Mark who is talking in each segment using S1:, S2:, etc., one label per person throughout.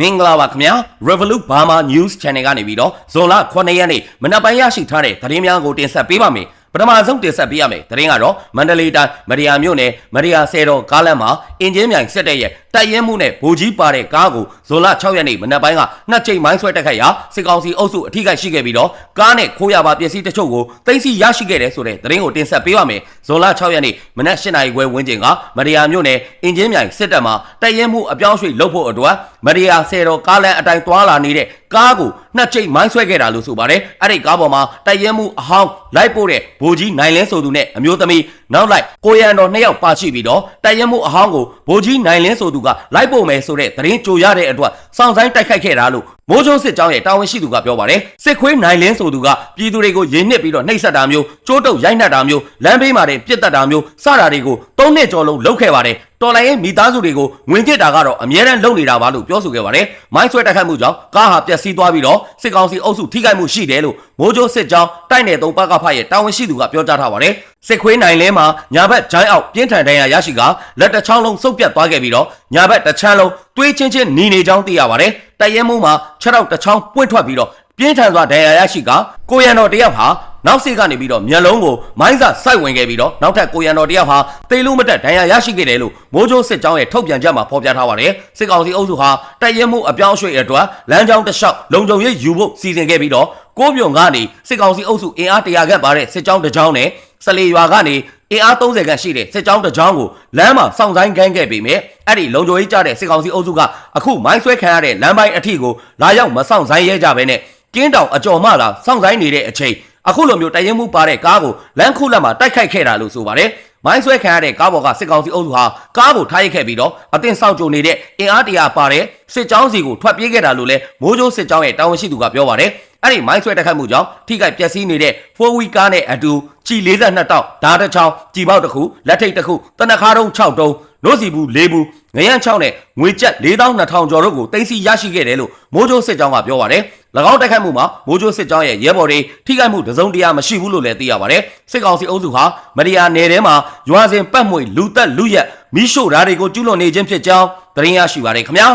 S1: မင်္ဂလာပါခင်ဗျာ Revolut Burma News Channel ကနေပြီးတော့ဇွန်လ9ရက်နေ့မနက်ပိုင်းရရှိထားတဲ့သတင်းများကိုတင်ဆက်ပေးပါမယ် ပထမဆုံးတင်ဆက်ပေးရမယ်သတင်းကတော့မန္တလေးတိုင်းမရိယာမြို့နယ်မရိယာဆဲတော်ကားလမ်းမှာအင်ဂျင်မြိုင်ဆက်တဲ့ရဲ့တိုက်ရဲမှုနဲ့ဗိုလ်ကြီးပါတဲ့ကားကိုဇွန်လ6ရက်နေ့မနက်ပိုင်းကနှစ်ချိန်မိုင်းဆွဲတက်ခတ်ရာစစ်ကောင်စီအုပ်စုအထိကိရှိခဲ့ပြီးတော့ကားနဲ့ခိုးရပါပစ္စည်းတချို့ကိုတင်စီရရှိခဲ့တယ်ဆိုတဲ့သတင်းကိုတင်ဆက်ပေးပါမယ်ဇွန်လ6ရက်နေ့မနက်8နာရီခွဲဝန်းကျင်ကမရိယာမြို့နယ်အင်ဂျင်မြိုင်စစ်တပ်မှာတိုက်ရဲမှုအပြောင်းရွှေ့လုပ်ဖို့အတွက်မရိယာဆဲတော်ကားလမ်းအတိုင်းသွားလာနေတဲ့ ကားကိုနှစ်ချိန်မိုင်းဆွဲခဲ့တာလို့ဆိုပါတယ်အဲ့ဒီကားပေါ်မှာတိုက်ရဲမှုအဟောင်းလိုက်ပို့တဲ့ဗိုလ်ကြီးနိုင်လင်းဆိုသူနဲ့အမျိုးသမီးနောက်လိုက်ကိုရန်တော်နှစ်ယောက်ပါရှိပြီးတော့တိုက်ရဲမှုအဟောင်းကိုဗိုလ်ကြီးနိုင်လင်းဆိုသူကလိုက်ပို့မယ်ဆိုတဲ့သတင်းကြိုရတဲ့အတွက်စောင့်ဆိုင်တိုက်ခိုက်ခဲ့တာလို့ မိုးချုံစစ်ကြောင်းရဲ့တာဝန်ရှိသူကပြောပါတယ်စစ်ခွေးနိုင်လင်းဆိုသူကပြည်သူတွေကိုရင်းနှစ်ပြီးတော့နှိပ်စက်တာမျိုးကျိုးတုပ်ရိုက်နှက်တာမျိုးလမ်းဘေးမှာတင်ပြစ်တက်တာမျိုးစတာတွေကိုသုံးနှစ်ကျော်လုံးလုပ်ခဲ့ပါတယ်တော်လိုင်းရဲ့မိသားစုတွေကိုငွေကြစ်တာကတော့အမြဲတမ်းလုပ်နေတာပါလို့ပြောဆိုခဲ့ပါတယ်။မိုင်းဆွဲတိုက်ခိုက်မှုကြောင့်ကားဟာပျက်စီးသွားပြီးတော့စစ်ကောင်စီအုပ်စုထိခိုက်မှုရှိတယ်လို့မိုးကြိုးစစ်ကြောင်းတိုက်နယ်သုံးပကဖရဲ့တာဝန်ရှိသူကပြောကြားထားပါတယ်။ စစ်ခွေးနိုင်လဲမှာညာဘက်ဂျိုင်းအောက်ပြင်းထန်ဒဏ်ရာရရှိကလက်တစ်ချောင်းလုံးစုပ်ပြတ်သွားခဲ့ပြီးတော့ညာဘက်တစ်ချမ်းလုံးတွေးချင်းချင်းหนีနေကြောင်းသိရပါတယ်။တိုက်ရဲမှုမှာခြေထောက်တစ်ချောင်းပွင့်ထွက်ပြီးတော့ပြင်းထန်စွာဒဏ်ရာရရှိကကိုရန်တော်တယောက်ဟာ နောက်စိတ်ကနေပြီးတော့မျက်လုံးကိုမိုင်းစာစိုက်ဝင်ခဲ့ပြီးတော့နောက်ထပ်ကိုရန်တော်တယောက်ဟာသေလို့မတက်ဒဏ်ရာရရှိခဲ့တယ်လို့မိုးချိုးစစ်ကြောင်းရဲ့ထုတ်ပြန်ချက်မှာဖော်ပြထားပါတယ်စစ်ကောင်စီအုပ်စုဟာတိုက်ရဲမှုအပြောင်းအရွှေ့အတွက်လမ်းကြောင်းတစ်လျှောက်လုံခြုံရေးယူဖို့စီစဉ်ခဲ့ပြီးတော့ကိုးပြုံကနေစစ်ကောင်စီအုပ်စုအင်အားတရာခန့်ပါတဲ့စစ်ကြောင်းတစ်ကြောင်းနဲ့စလေရွာကနေအင်အား30ခန့်ရှိတဲ့စစ်ကြောင်းတစ်ကြောင်းကိုလမ်းမှာစောင့်ဆိုင်ခိုင်းခဲ့ပြီးမြဲအဲ့ဒီလုံခြုံရေးကြတဲ့စစ်ကောင်စီအုပ်စုကအခုမိုင်းဆွဲခံရတဲ့လမ်းပိုင်းအထိကိုလာရောက်မဆောင်ဆိုင်ရဲကြဘဲနဲ့ကင်းတောင်အကျော်မှလာစောင့်ဆိုင်နေတဲ့အချိန် အခုလိုမျိုးတရင်မှုပါတဲ့ကားကိုလမ်းခုလက်မှာတိုက်ခိုက်ခဲ့တာလို့ဆိုပါတယ်မိုင်းဆွဲခံရတဲ့ကားပေါ်ကစစ်ကောင်စီအုပ်စုဟာကားကိုထားရိုက်ခဲ့ပြီးတော့အသင်ဆောက်ကြုံနေတဲ့အင်အားတရာပါတဲ့စစ်ကြောင်းစီကိုထွက်ပြေးခဲ့တာလို့လဲမိုးကြိုးစစ်ကြောင်းရဲ့တာဝန်ရှိသူကပြောပါတယ်အဲ့ဒီမိုင်းဆွဲတိုက်ခိုက်မှုကြောင့်ထိခိုက်ပျက်စီးနေတဲ့4ဝီကားနဲ့အတူကြည်42တောက်ဓာတ်တစ်ချောင်းကြည်ပေါက်တစ်ခုလက်ထိတ်တစ်ခုတနခါတုံး6တုံး နို့စီဘူး၄ဘူးငရမ်း6နဲ့ငွေကျပ်4200ကျော်တို့ကိုတင်စီရရှိခဲ့တယ်လို့မိုးကြိုးစစ်ကြောင်းကပြောပါတယ်၎င်းတိုက်ခိုက်မှုမှာမိုးကြိုးစစ်ကြောင်းရဲ့ရဲဘော်တွေထိခိုက်မှုတစုံတရာမရှိဘူးလို့လည်းသိရပါတယ်စစ်ကောင်စီအုပ်စုဟာမရိယာနယ်ထဲမှာရွာစဉ်ပတ်မွေလူတက်လူရက်မိရှို့ဓာတ်တွေကိုကျူးလွန်နေခြင်းဖြစ်ကြောင်းသတင်းရရှိပါတယ်ခင်ဗျာ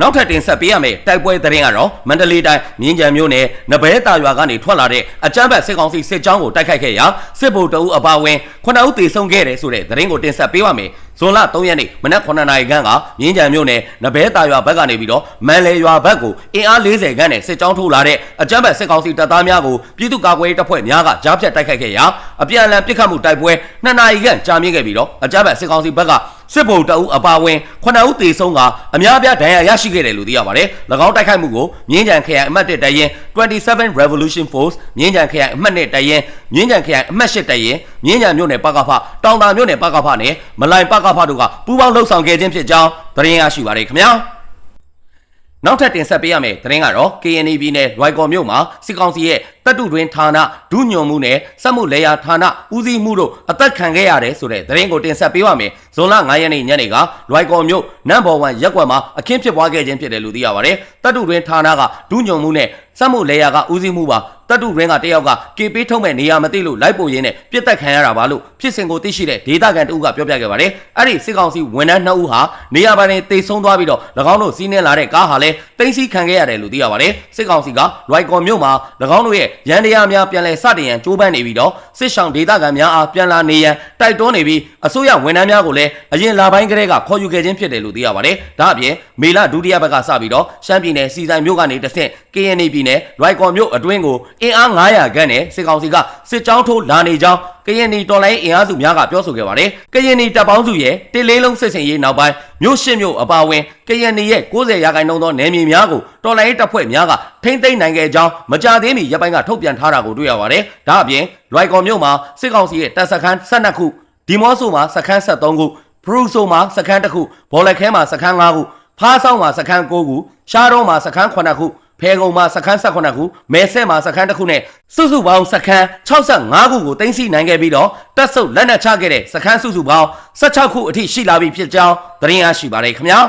S1: နောက်ထပ်တင်ဆက်ပေးရမယ့်တိုက်ပွဲသတင်းကတော့မန္တလေးတိုင်းမြင်းကြံမြို့နယ်နဘဲတာရွာကနေထွက်လာတဲ့အကြမ်းဖက်စစ်ကောင်စီစစ်ကြောင်းကိုတိုက်ခိုက်ခဲ့ရာစစ်ဗိုလ်တအုပ်အပါအဝင်9ဦးသေဆုံးခဲ့တယ်ဆိုတဲ့သတင်းကိုတင်ဆက်ပေးပါမယ်။ဇွန်လ3ရက်နေ့မနက်9နာရီခန့်ကမြင်းကြံမြို့နယ်နဘဲတာရွာဘက်ကနေပြီးတော့မန်လေရွာဘက်ကိုအင်အား40ခန့်နဲ့စစ်ကြောင်းထိုးလာတဲ့အကြမ်းဖက်စစ်ကောင်စီတပ်သားများကိုပြည်သူ့ကာကွယ်ရေးတပ်ဖွဲ့များကကြားဖြတ်တိုက်ခိုက်ခဲ့ရာအပြန်အလှန်ပစ်ခတ်မှုတိုက်ပွဲ2နာရီခန့်ကြာမြင့်ခဲ့ပြီးတော့အကြမ်းဖက်စစ်ကောင်စီဘက်ကစစ်ဗိုလ်တအုပ်အပါအဝင်9ဦးသေဆုံးကအများအပြားဒဏ်ရာရရှိခဲ့တယ်လို့သိရပါတယ်။၎င်းတိုက်ခိုက်မှုကိုမြင်းကြံခရိုင်အမှတ်1တရင်27 Revolution Force မြင်းကြံခရိုင်အမှတ်1တရင်မြင်းကြံခရိုင်အမှတ်8တရင်မြင်းကြံမြို့နယ်ပကဖတောင်တာမြို့နယ်ပကဖနဲ့မလိုင်ပကဖတို့ကပူးပေါင်းလှုပ်ဆောင်ခဲ့ခြင်းဖြစ်ကြောင်းသတင်းရရှိပါတယ်ခင်ဗျာ။နောက်ထပ်တင်ဆက်ပေးရမယ့်သတင်းကတော့ KNB ပြည်နယ်လွိုင်ကော်မြို့မှာစစ်ကောင်စီရဲ့တပ်တုတွင်ဌာနဒုညွန်မှုနဲ့စက်မှုလေယာဌာနဦးစီးမှုတို့အသက်ခံခဲ့ရတယ်ဆိုတဲ့သတင်းကိုတင်ဆက်ပေးပါမယ်။ဇွန်လ9ရက်နေ့ညနေကလွိုင်ကော်မြို့နမ်ဘော်1ရက်ကွက်မှာအခင်းဖြစ်ပွားခဲ့ခြင်းဖြစ်တယ်လို့သိရပါတယ်။တပ်တုတွင်ဌာနကဒုညွန်မှုနဲ့စက်မှုလေယာကဦးစီးမှုပါတပ်တုရင်းကတယောက်ကကေပေးထုံးမဲ့နေရာမသိလို့လိုက်ပို့ရင်းနဲ့ပြစ်တက်ခံရတာပါလို့ဖြစ်စဉ်ကိုသိရှိတဲ့ဒေတာကန်တဦးကပြောပြခဲ့ပါတယ်။အဲ့ဒီစစ်ကောင်စီဝန်ထမ်းနှစ်ဦးဟာနေရာပိုင်းနဲ့တိတ်ဆုံးသွားပြီးတော့၎င်းတို့စီးနှင်းလာတဲ့ကားဟာလည်းတင်းစီခံခဲ့ရတယ်လို့သိရပါတယ်။စစ်ကောင်စီကလွိုက်ကော်မြို့မှာ၎င်းတို့ရဲ့ရန်တရားများပြန်လည်စတင်ရန်ကြိုးပမ်းနေပြီးတော့စစ်ဆောင်ဒေတာကန်များအားပြန်လာနေရန်တိုက်တွန်းနေပြီးအစိုးရဝန်ထမ်းများကိုလည်းအရင်လပိုင်းကတည်းကခေါ်ယူခဲ့ခြင်းဖြစ်တယ်လို့သိရပါတယ်။ဒါအပြင် မေလဒုတိယဘက်ကစပြီးတော့ရှမ်းပြည်နယ်စီဆိုင်မြို့ကနေတဆင့် KNA ပြည်နယ်လွိုက်ကော်မြို့အတွင်းကိုအင်အား900ခန့်နဲ့စစ်ကောင်စီကစစ်ကြောင်းထိုးလာနေကြောင်းကရင်နီတော်လိုင်းအင်အားစုများကပြောဆိုခဲ့ပါတယ်။ကရင်နီတပ်ပေါင်းစုရဲ့တလေးလုံးစစ်စင်ရေးနောက်ပိုင်းမြို့ရှစ်မြို့အပါအဝင်ကရင်နီရဲ့90ရာခိုင်နှုန်းသောနယ်မြေများကိုတော်လိုင်းတပ်ဖွဲ့များကထိမ့်သိမ်းနိုင်ခဲ့ကြောင်းမကြသေးမီရပ်ပိုင်းကထုတ်ပြန်ထားတာကိုတွေ့ရပါတယ်။ဒါအပြင်လွိုင်ကော်မြို့မှာစစ်ကောင်စီရဲ့တပ်စခန်း12ခုဒီမော့ဆိုမှာစခန်း73ခုဘရူဆိုမှာစခန်း1ခုဘော်လက်ခဲမှာစခန်း5ခု ဖားဆောင်မှာစခန်း9ခုရှားတော့မှာစခန်း9ခုဖဲကုံမှာစခန်း18ခုမဲဆဲမှာစခန်းတစ်ခုနဲ့စုစုပေါင်းစခန်း65ခုကိုတင်စီနိုင်ခဲ့ပြီးတော့တက်ဆုပ်လက်နက်ချခဲ့တဲ့စခန်းစုစုပေါင်း16ခုအထိရှိလာပြီဖြစ်ကြောင်းသတင်းရရှိပါတယ်ခင်ဗျာ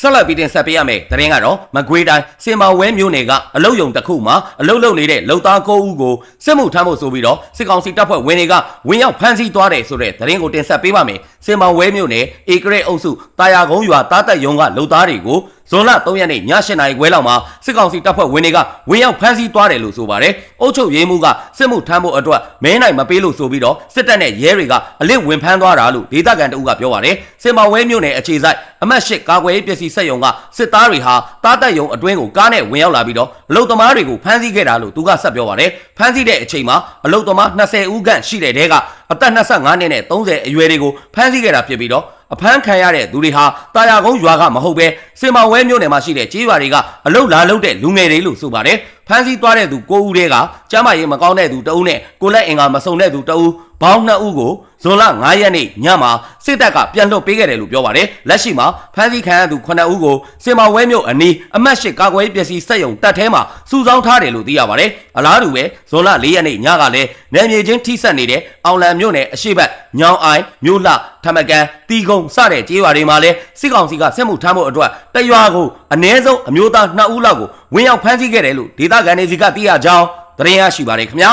S1: ဆက်လက်ပြီးတင်ဆက်ပေးရမယ်သတင်းကတော့မကွေးတိုင်းစင်မောင်ဝဲမြို့နယ်ကအလုတ်ယုံတစ်ခုမှာအလုတ်လုံနေတဲ့လုံသား9ဦးကိုစစ်မှုထမ်းဖို့ဆိုပြီးတော့စစ်ကောင်စီတပ်ဖွဲ့ဝင်တွေကဝင်ရောက်ဖမ်းဆီးသွားတယ်ဆိုတဲ့သတင်းကိုတင်ဆက်ပေးပါမယ်စင်မောင်ဝဲမြို့နယ်ဧကရက်အုပ်စုတာယာကုန်းရွာတားတက်ယုံကလုံသားတွေကို ဇွန်လ3ရက်နေ့ည8နာရီခွဲလောက်မှာစစ်ကောင်စီတပ်ဖွဲ့ဝင်တွေကဝင်ရောက်ဖမ်းဆီးသွားတယ်လို့ဆိုပါတယ်။အုပ်ချုပ်ရေးမှူးကစစ်မှုထမ်းဖို့အတွက်မဲနိုင်မပေးလို့ဆိုပြီးတော့စစ်တပ်နဲ့ရဲတွေကအလစ်ဝင်ဖမ်းသွားတာလို့ဒေသခံတအုပ်ကပြောပါတယ်။စင်မောင်ဝဲမြို့နယ်အခြေစိုက်အမှတ်၈ကာကွယ်ရေးပစ္စည်းစက်ရုံကစစ်သားတွေဟာတားတက်ရုံအတွင်းကိုကားနဲ့ဝင်ရောက်လာပြီးတော့အလုတ်သမားတွေကိုဖမ်းဆီးခဲ့တာလို့သူကဆက်ပြောပါတယ်။ဖမ်းဆီးတဲ့အချိန်မှာအလုတ်သမား20ဦးခန့်ရှိတဲ့တဲကအသက်25နှစ်နဲ့30အရွယ်တွေကိုဖမ်းဆီးခဲ့တာဖြစ်ပြီးတော့ အဖမ်းခံရတဲ့သူတွေဟာတာယာကုန်းရွာကမဟုတ်ပဲစင်မောင်ဝဲမြို့နယ်မှာရှိတဲ့ကြေးရွာတွေကအလုတ်လာလုတ်တဲ့လူငယ်တွေလို့ဆိုပါတယ်ဖမ်းဆီးသွားတဲ့သူ9ဦးတည်းကကျမ်းမာရေးမကောင်းတဲ့သူ2ဦးနဲ့ကိုလက်အင်္ဂါမစုံတဲ့သူ2ဦးဘောင်း2ဦးကို ဇွန်လ9ရက်နေ့ညမှာစစ်တပ်ကပြန်လွှတ်ပေးခဲ့တယ်လို့ပြောပါတယ်လက်ရှိမှာဖမ်းဆီးခံရသူ9ဦးကိုစင်မောင်ဝဲမြို့အနီးအမှတ်၈ကာကွယ်ရေးပစ္စည်းစက်ရုံတပ်ထဲမှာစုဆောင်းထားတယ်လို့သိရပါတယ်အလားတူပဲဇွန်လ4ရက်နေ့ညကလည်းနယ်မြေချင်းထိစပ်နေတဲ့အောင်လံမြို့နယ်အရှိတ်ညောင်အိုင်မြို့လှထမကန်တီကုံစတဲ့ကြေးရွာတွေမှာလည်းစစ်ကောင်စီကစစ်မှုထမ်းဖို့အတွက်တရွာကိုအ ਨੇ ဆုံးအမျိုးသား2ဦးလောက်ကိုဝင်ရောက်ဖမ်းဆီးခဲ့တယ်လို့ဒေသခံတွေစီကသိရကြောင်းသတင်းရရှိပါတယ်ခင်ဗျာ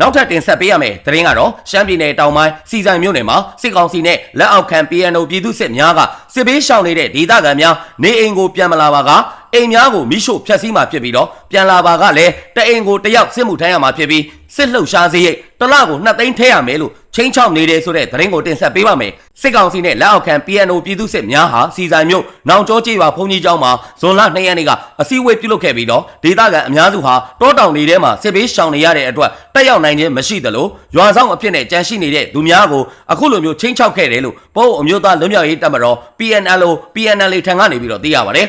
S1: နောက်ထပ်တင်ဆက်ပေးရမယ်သတင်းကတော့ရှမ်းပြည်နယ်တောင်ပိုင်းစီဆိုင်မြို့နယ်မှာစစ်ကောင်စီနဲ့လက်အောက်ခံ PNO ပြည်သူစစ်များကစစ်ပေးရှောင်နေတဲ့ဒေသခံများနေအိမ်ကိုပြန်မလာပါက အိမ်များကိုမိရှို့ဖျက်ဆီးမှာဖြစ်ပြီးတော့ပြန်လာပါကလည်းတအိမ်ကိုတယောက်စစ်မှုထမ်းရမှာဖြစ်ပြီးစစ်လှုပ်ရှားစေးရိတ်တစ်လကိုနှစ်သိန်းထဲရမယ်လို့ချင်းချောက်နေတယ်ဆိုတဲ့သတင်းကိုတင်ဆက်ပေးပါမယ်စစ်ကောင်စီနဲ့လက်အောက်ခံ PNO ပြည်သူစစ်များဟာစီဆိုင်မြို့နောင်ကျောကျေးရွာဘုံကြီးကျောင်းမှာဇွန်လ2ရက်နေ့ကအစည်းအဝေးပြုလုပ်ခဲ့ပြီးတော့ဒေသခံအများစုဟာတောတောင်တွေထဲမှာစစ်ပေးရှောင်နေရတဲ့အတွက်တက်ရောက်နိုင်ခြင်းမရှိသလိုရွာဆောင်အဖြစ်နဲ့ကြန့်ရှိနေတဲ့သူများကိုအခုလိုမျိုးချင်းချောက်ခဲ့တယ်လို့ပို့အမျိုးသားလွတ်မြောက်ရေးတပ်မတော် PNLO PNL ထံကနေပြီးတော့သိရပါတယ်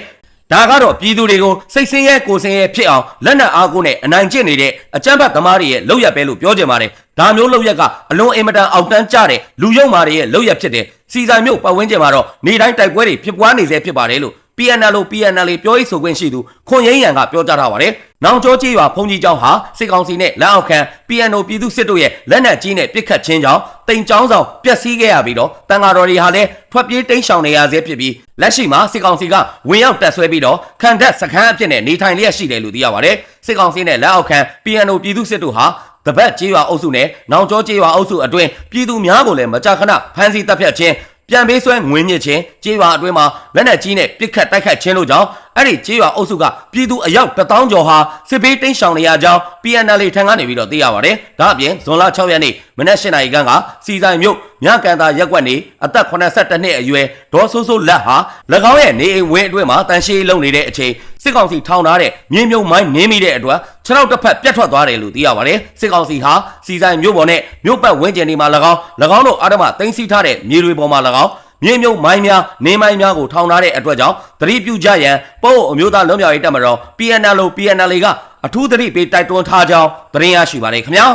S1: ဒါကတော့ပြည်သူတွေကိုစိတ်ဆင်းရဲကိုယ်ဆင်းရဲဖြစ်အောင်လက်နက်အားကိုးနဲ့အနိုင်ကျင့်နေတဲ့အကြမ်းဖက်သမားတွေရဲ့လောက်ရက်ပဲလို့ပြောကြပါတယ်။ဒါမျိုးလောက်ရက်ကအလွန်အင်မတန်အောက်တန်းကျတဲ့လူယုံမာတွေရဲ့လောက်ရက်ဖြစ်တဲ့စီဆိုင်မျိုးပတ်ဝန်းကျင်မှာတော့နေတိုင်းတိုက်ပွဲတွေဖြစ်ပွားနေစေဖြစ်ပါတယ်လို့ PNL လို့ PNL ပြောရေးဆိုခွင့်ရှိသူခွန်ရင်းရန်ကပြောကြားထားပါတယ်။နောင်ကျောကြီးရွာဖုန်ကြီးကျောင်းဟာစစ်ကောင်စီနဲ့လက်အောက်ခံ PNO ပြည်သူစစ်တို့ရဲ့လက်နက်ကြီးနဲ့ပစ်ခတ်ခြင်းကြောင့်တိမ်ကျောင်းဆောင်ပျက်စီးခဲ့ရပြီးတော့တန်ဃာတော်တွေဟာလည်းထွက်ပြေးတိမ်းရှောင်နေရဆဲဖြစ်ပြီးလက်ရှိမှာစစ်ကောင်စီကဝင်ရောက်တက်ဆွဲပြီးတော့ခံတပ်စခန်းအဖြစ်နဲ့နေထိုင်လျက်ရှိတယ်လို့သိရပါတယ်။စစ်ကောင်စီနဲ့လက်အောက်ခံ PNO ပြည်သူစစ်တို့ဟာတပတ်ကြေးရွာအုပ်စုနဲ့နောင်ကျောကြေးရွာအုပ်စုအတွင်းပြည်သူများကိုလည်းမကြာခဏဖမ်းဆီးတပ်ဖြတ်ခြင်း ပြန်ပေးဆွဲငွေညစ်ခြင်းကြေးရွာအတွင်းမှာလက်နက်ကြီးနဲ့ပစ်ခတ်တိုက်ခတ်ခြင်းတို့ကြောင့်အဲ့ဒီကြေးရွာအုပ်စုကပြည်သူအယောက်1000ကျော်ဟာစစ်ပေးတိန့်ရှောင်နေရကြောင်း PNL ထံကနေပြီးတော့သိရပါတယ်။ဒါအပြင်ဇွန်လ6ရက်နေ့မနက်၈နာရီခန့်ကစီဆိုင်မြို့မြကန်သာရက်ကွက်နေအသက်82နှစ်အရွယ်ဒေါ်ဆိုးဆိုးလက်ဟာ၎င်းရဲ့နေအိမ်ဝင်းအတွင်းမှာတန်ရှည်လုံနေတဲ့အချိန်စစ်ကောင်စီထောင်ထားတဲ့မြင်းမြုံမိုင်းနင်းမိတဲ့အတွက်ခြေထောက်တစ်ဖက်ပြတ်ထွက်သွားတယ်လို့သိရပါတယ်။စစ်ကောင်စီဟာစီဆိုင်မြို့ပေါ်နဲ့မြို့ပတ်ဝန်းကျင်တွေမှာ၎င်း၎င်းတို့အာဓမသိမ်းဆည်းထားတဲ့မြေတွေပေါ်မှာ၎င်း မြေမြုပ်မိုင်းများနေမိုင်းများကိုထောင်ထားတဲ့အတွက်ကြောင့်သတိပြုကြရန်ပို့အမျိုးသားလွတ်မြောက်ရေးတပ်မတော် PNL လို့ PNL ကအထူးသတိပေးတိုက်တွန်းထားကြောင်းသတင်းရရှိပါတယ်ခင်ဗျာ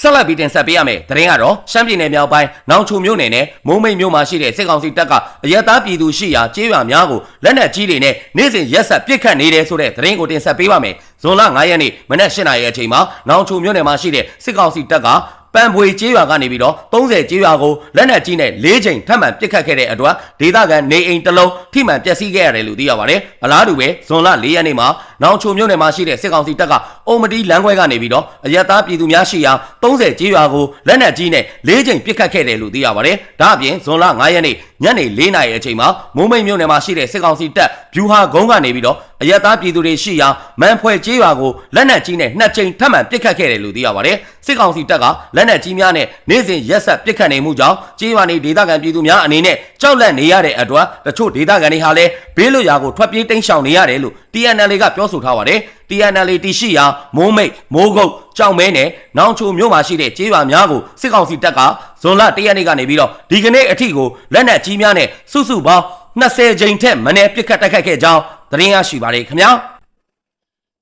S1: ဆက်လက်ပြီးတင်ဆက်ပေးရမယ်သတင်းကတော့ရှမ်းပြည်နယ်မြောက်ပိုင်းနောင်ချုံမြို့နယ်နဲ့မုံမိတ်မြို့မှာရှိတဲ့စစ်ကောင်စီတပ်ကအရက်သားပြည်သူရှိရာကျေးရွာများကိုလက်နက်ကြီးတွေနဲ့နေ့စဉ်ရက်ဆက်ပစ်ခတ်နေတယ်ဆိုတဲ့သတင်းကိုတင်ဆက်ပေးပါမယ်ဇွန်လ9ရက်နေ့မနက်8:00နာရီအချိန်မှာနောင်ချုံမြို့နယ်မှာရှိတဲ့စစ်ကောင်စီတပ်က ပန်ပွေကျေးရွာကနေပြီးတော့30ကျေးရွာကိုလက်နက်ကြီးနဲ့၄ချိန်ထပ်မံပစ်ခတ်ခဲ့တဲ့အတွက်ဒေသခံနေအိမ်တစ်လုံးထိမှန်ပျက်စီးခဲ့ရတယ်လို့သိရပါတယ်။အလားတူပဲဇွန်လ၄ရက်နေ့မှာနောင်ချိုမြို့နယ်မှာရှိတဲ့စစ်ကောင်စီတပ်ကအုံမတီလမ်းခွဲကနေပြီးတော့အရက်သားပြည်သူများရှိရာ30ကျေးရွာကိုလက်နက်ကြီးနဲ့၄ချိန်ပစ်ခတ်ခဲ့တယ်လို့သိရပါတယ်။ဒါအပြင်ဇွန်လ9ရက်နေ့ညနေ4နာရီအချိန်မှာမိုးမိတ်မြို့နယ်မှာရှိတဲ့စစ်ကောင်စီတပ်ဗျူဟာကုန်းကနေပြီးတော့အရက်သားပြည်သူတွေရှိရာမန်ဖွဲကျေးရွာကိုလက်နက်ကြီးနဲ့နှစ်ကြိမ်ထပ်မံပစ်ခတ်ခဲ့တယ်လို့သိရပါတယ်။ စစ်ကောင်စီတပ်ကလက်နက်ကြီးများနဲ့နေ့စဉ်ရက်ဆက်ပစ်ခတ်နေမှုကြောင့်ကျေးရွာနေဒေသခံပြည်သူများအနေနဲ့ကြောက်လန့်နေရတဲ့အတွက်တချို့ဒေသခံတွေဟာလည်းဘေးလွတ်ရာကိုထွက်ပြေးတိမ်းရှောင်နေရတယ်လို့ TNL ကပြောဆိုထားပါတယ်။ TNL တရှိရာမိုးမိတ်မိုးကုတ်ကြောင်မဲနဲ့နောင်ချိုမြို့မှာရှိတဲ့ကျေးရွာများကိုစစ်ကောင်စီတပ်ကဇွန်လ၁ရက်နေ့ကနေပြီးတော့ဒီကနေ့အထိကိုလက်နက်ကြီးများနဲ့စုစုပေါင်း20ကြိမ်ထက်မနည်းပစ်ခတ်တိုက်ခိုက်ခဲ့ကြောင်းသတင်းရရှိပါတယ်ခင်ဗျာ